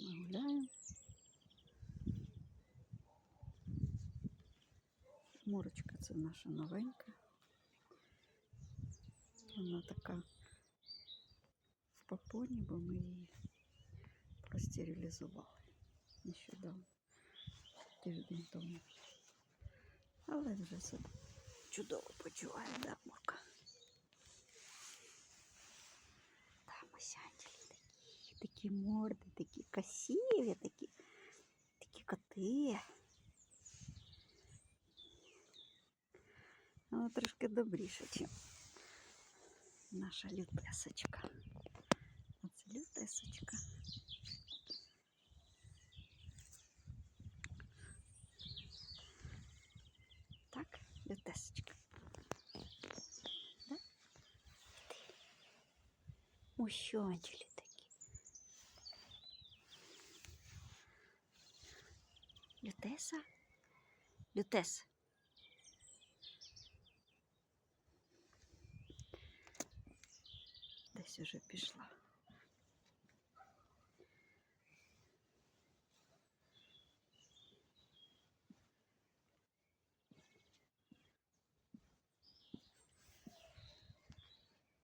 Ми гуляємо. Мурочка це наша новенька. Вона така в попоні, бо ми її простерилізували нещодавно, тиждень тому. Але вже себе чудово почуває, да, Мурка? Там ось ангели такі, такі морди, такі красиві, такі, такі коти. Вона трошки добріша, ніж наша лютесочка. Оце лютесочка. Так, лютесочка. Да? Ти. Лютеса? Лютес. Десь уже пішла.